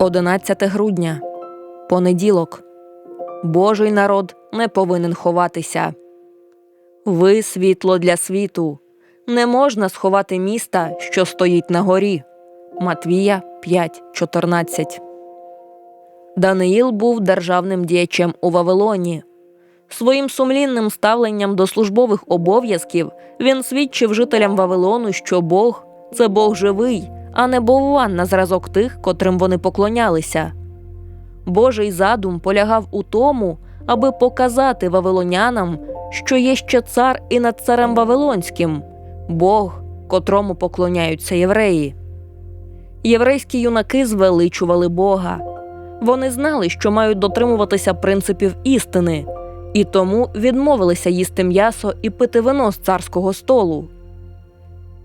11 грудня. Понеділок. Божий народ не повинен ховатися. Ви світло для світу. Не можна сховати міста, що стоїть на горі. Матвія 5.14. Даниїл був державним діячем у Вавилоні. Своїм сумлінним ставленням до службових обов'язків він свідчив жителям Вавилону, що Бог це Бог живий, а не бовван на зразок тих, котрим вони поклонялися. Божий задум полягав у тому, аби показати вавилонянам, що є ще цар і над царем Вавилонським, Бог, котрому поклоняються євреї. Єврейські юнаки звеличували Бога. Вони знали, що мають дотримуватися принципів істини, і тому відмовилися їсти м'ясо і пити вино з царського столу.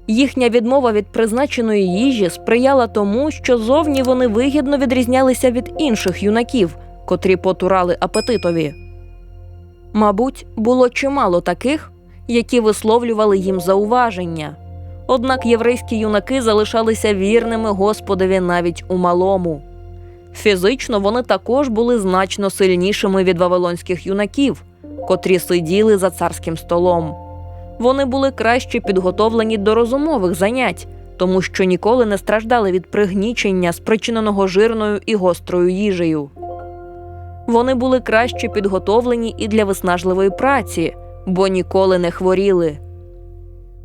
Їхня відмова від призначеної їжі сприяла тому, що зовні вони вигідно відрізнялися від інших юнаків, котрі потурали апетитові. Мабуть, було чимало таких, які висловлювали їм зауваження. Однак єврейські юнаки залишалися вірними Господові навіть у малому. Фізично вони також були значно сильнішими від вавилонських юнаків, котрі сиділи за царським столом. Вони були краще підготовлені до розумових занять, тому що ніколи не страждали від пригнічення, спричиненого жирною і гострою їжею. Вони були краще підготовлені і для виснажливої праці, бо ніколи не хворіли.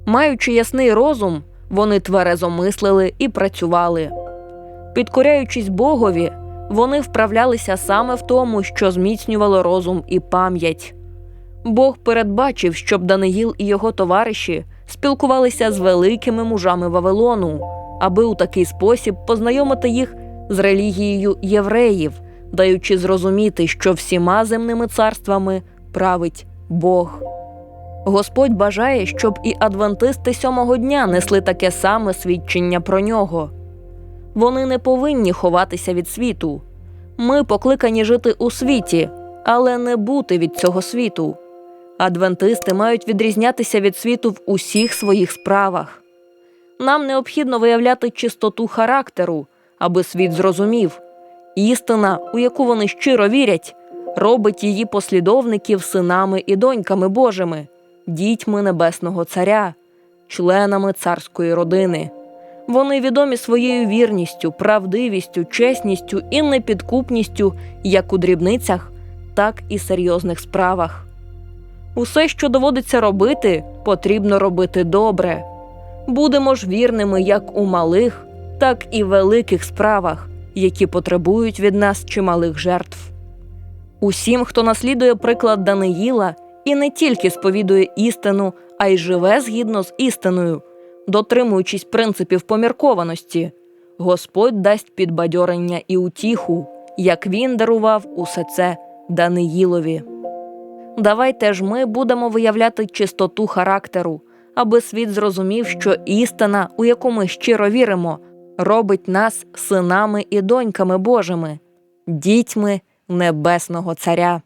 Маючи ясний розум, вони тверезо мислили і працювали. Підкоряючись Богові, вони вправлялися саме в тому, що зміцнювало розум і пам'ять. Бог передбачив, щоб Даниїл і його товариші спілкувалися з великими мужами Вавилону, аби у такий спосіб познайомити їх з релігією євреїв, даючи зрозуміти, що всіма земними царствами править Бог. Господь бажає, щоб і адвентисти сьомого дня несли таке саме свідчення про нього. Вони не повинні ховатися від світу. Ми покликані жити у світі, але не бути від цього світу. Адвентисти мають відрізнятися від світу в усіх своїх справах. Нам необхідно виявляти чистоту характеру, аби світ зрозумів. Істина, у яку вони щиро вірять, робить її послідовників синами і доньками Божими, дітьми Небесного Царя, членами царської родини. Вони відомі своєю вірністю, правдивістю, чесністю і непідкупністю як у дрібницях, так і серйозних справах. Усе, що доводиться робити, потрібно робити добре. Будемо ж вірними як у малих, так і великих справах, які потребують від нас чималих жертв. Усім, хто наслідує приклад Даниїла і не тільки сповідує істину, а й живе згідно з істиною, дотримуючись принципів поміркованості, Господь дасть підбадьорення і утіху, як він дарував усе це Даниїлові. Давайте ж ми будемо виявляти чистоту характеру, аби світ зрозумів, що істина, у яку ми щиро віримо, робить нас синами і доньками Божими, дітьми Небесного Царя.